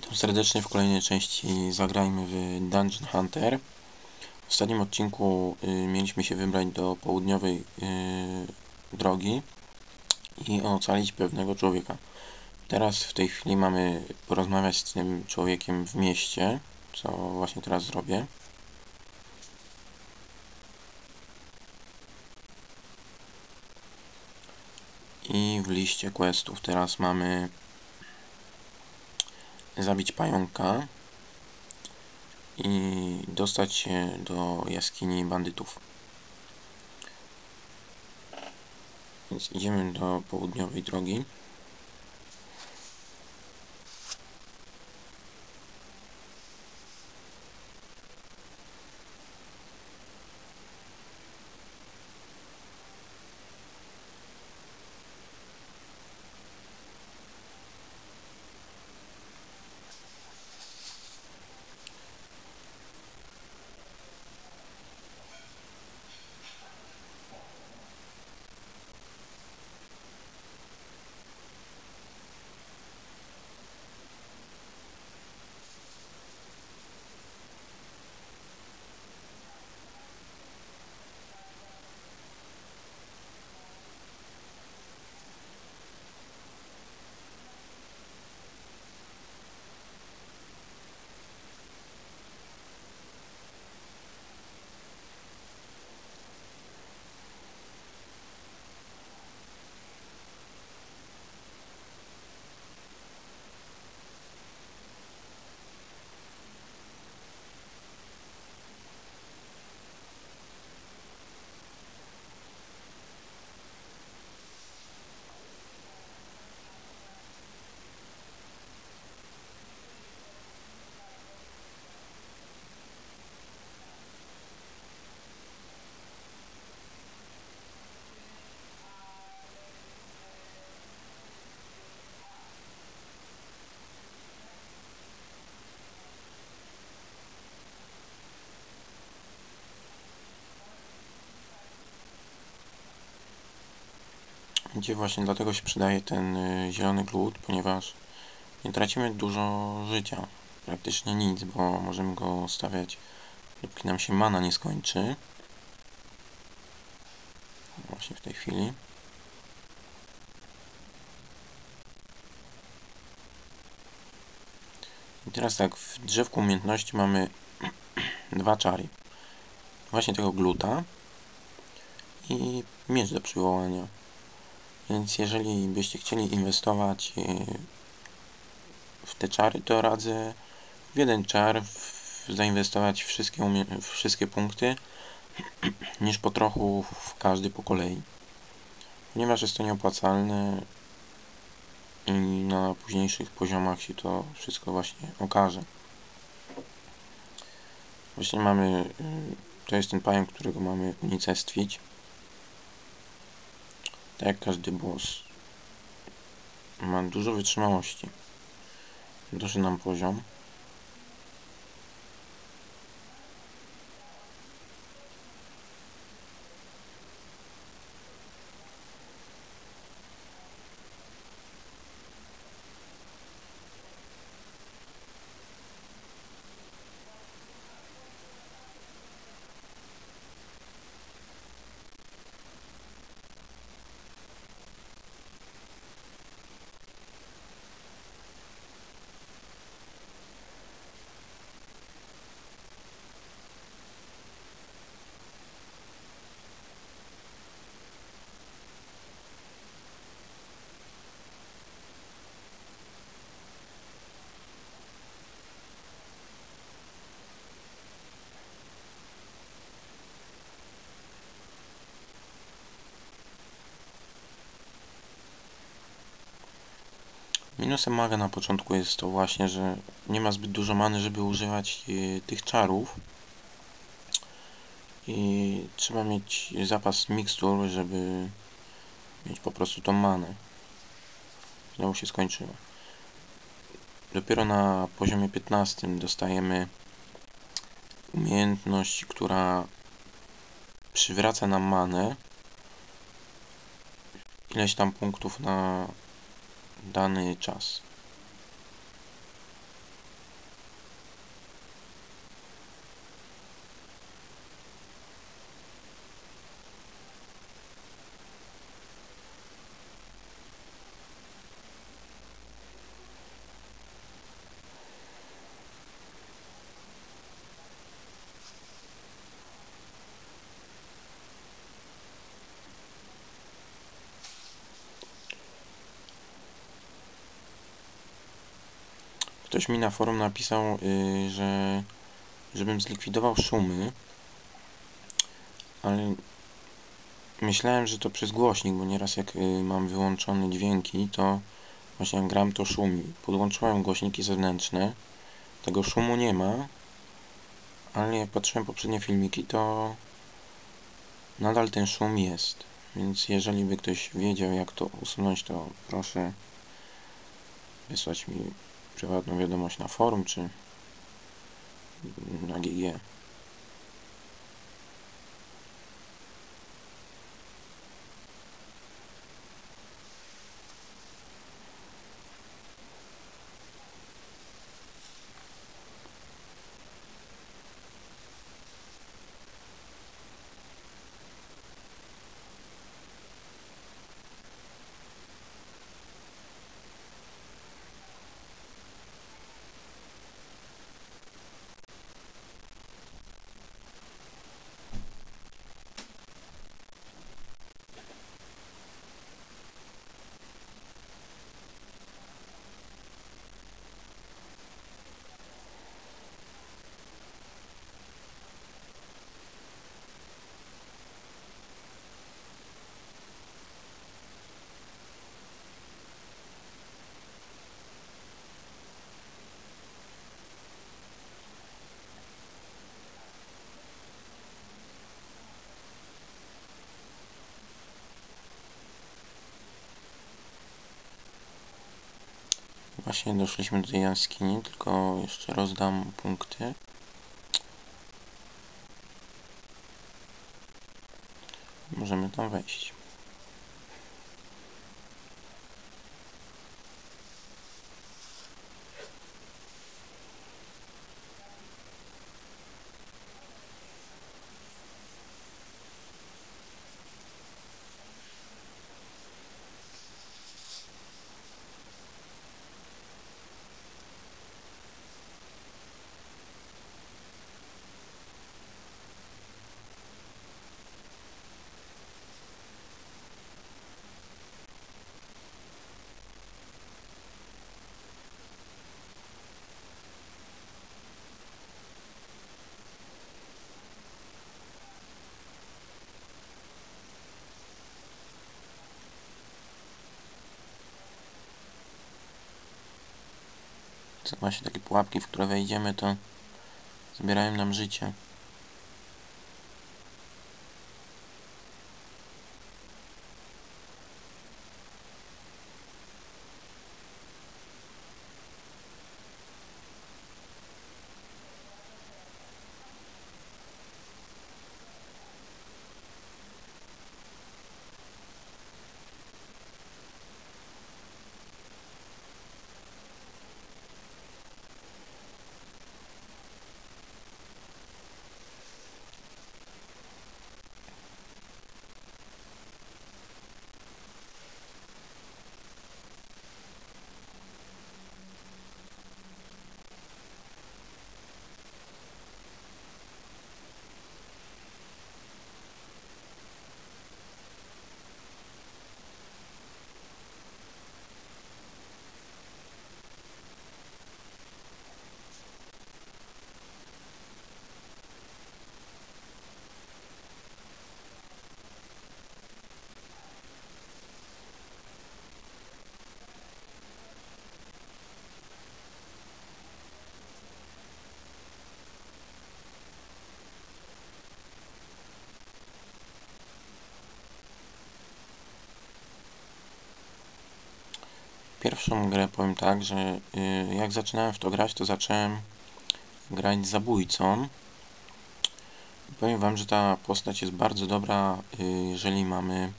Witam serdecznie w kolejnej części Zagrajmy w Dungeon Hunter. W ostatnim odcinku y, mieliśmy się wybrać do południowej y, drogi i ocalić pewnego człowieka. Teraz w tej chwili mamy porozmawiać z tym człowiekiem w mieście, co właśnie teraz zrobię. I w liście questów teraz mamy zabić pająka i dostać się do jaskini bandytów. Więc idziemy do południowej drogi. Gdzie właśnie dlatego się przydaje ten y, zielony glut, ponieważ nie tracimy dużo życia. Praktycznie nic, bo możemy go stawiać dopóki nam się mana nie skończy. Właśnie w tej chwili. I teraz tak, w drzewku umiejętności mamy dwa czary. Właśnie tego gluta i miecz do przywołania. Więc jeżeli byście chcieli inwestować e, w te czary, to radzę w jeden czar zainwestować wszystkie, wszystkie punkty, niż po trochu w każdy po kolei. Ponieważ jest to nieopłacalne i na późniejszych poziomach się to wszystko właśnie okaże. Właśnie mamy, e, to jest ten pająk, którego mamy unicestwić tak jak każdy boss, ma dużo wytrzymałości. Duży nam poziom. Minusem maga na początku jest to właśnie, że nie ma zbyt dużo many, żeby używać e, tych czarów. I trzeba mieć zapas mikstur, żeby mieć po prostu tą manę. Znowu się skończyło. Dopiero na poziomie 15 dostajemy umiejętność, która przywraca nam manę. Ileś tam punktów na данный час Ktoś mi na forum napisał, y, że żebym zlikwidował szumy, ale myślałem, że to przez głośnik, bo nieraz jak y, mam wyłączone dźwięki, to właśnie gram to szumi. Podłączyłem głośniki zewnętrzne, tego szumu nie ma, ale jak patrzyłem poprzednie filmiki, to nadal ten szum jest. Więc jeżeli by ktoś wiedział jak to usunąć, to proszę wysłać mi prywatną wiadomość na forum czy na GG. Właśnie doszliśmy do tej jaskini, tylko jeszcze rozdam punkty. Możemy tam wejść. Właśnie takie pułapki, w które wejdziemy, to zabierają nam życie. Pierwszą grę powiem tak, że y, jak zaczynałem w to grać, to zacząłem grać zabójcą. Powiem Wam, że ta postać jest bardzo dobra, y, jeżeli mamy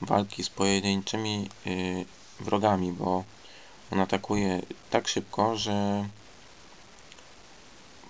walki z pojedynczymi y, wrogami, bo on atakuje tak szybko, że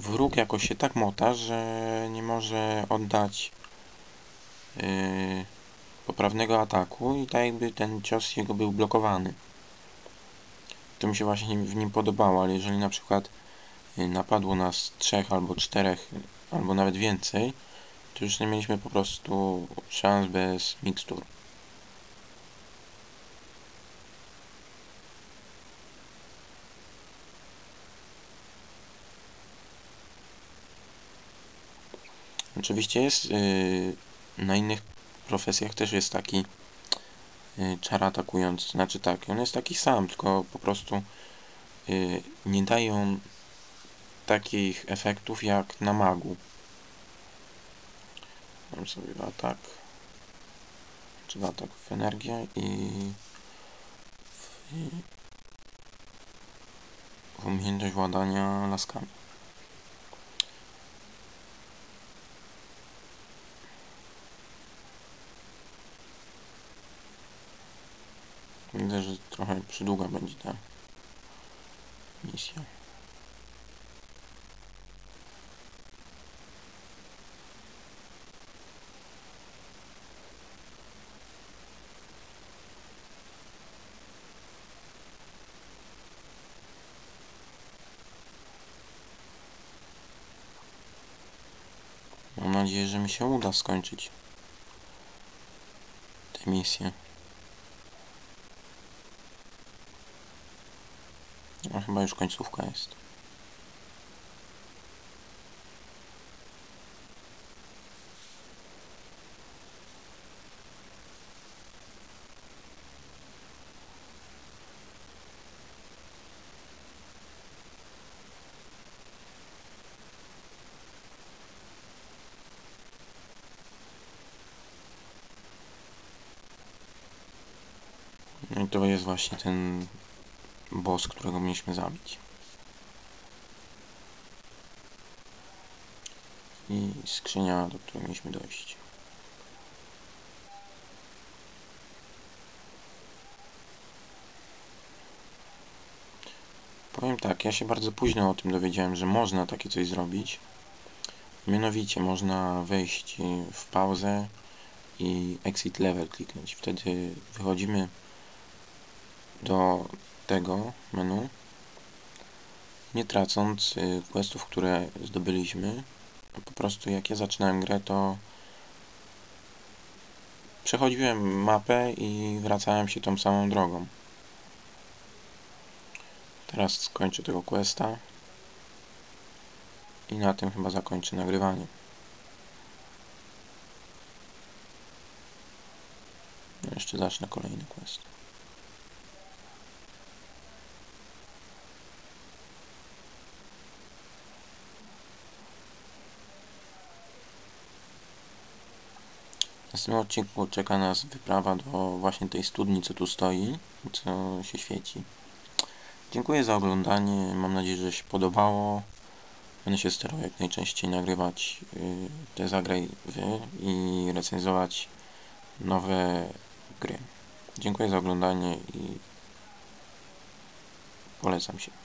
wróg jakoś się tak mota, że nie może oddać poprawnego ataku i tak jakby ten cios jego był blokowany to mi się właśnie w nim podobało, ale jeżeli na przykład y, napadło nas trzech albo czterech, albo nawet więcej, to już nie mieliśmy po prostu szans bez mixtur. Oczywiście jest yy, na innych profesjach też jest taki czar atakujący. Znaczy tak, on jest taki sam, tylko po prostu yy, nie dają takich efektów jak na magu. Mam sobie atak, czy atak w energię i w umiejętność władania laskami. Widzę, że trochę przydługa będzie ta misja. Mam nadzieję, że mi się uda skończyć tę misję. No chyba już końcówka jest. No i to jest właśnie ten boss, którego mieliśmy zabić. I skrzynia, do której mieliśmy dojść. Powiem tak, ja się bardzo późno o tym dowiedziałem, że można takie coś zrobić. Mianowicie można wejść w pauzę i exit level kliknąć. Wtedy wychodzimy do tego menu, nie tracąc y, questów, które zdobyliśmy. Po prostu jak ja zaczynałem grę, to przechodziłem mapę i wracałem się tą samą drogą. Teraz skończę tego questa i na tym chyba zakończę nagrywanie. No jeszcze zacznę kolejny quest. Następnym odcinku czeka nas wyprawa do właśnie tej studni, co tu stoi, co się świeci. Dziękuję za oglądanie, mam nadzieję, że się podobało. Będę się starał jak najczęściej nagrywać y, te zagraj wy i recenzować nowe gry. Dziękuję za oglądanie i polecam się.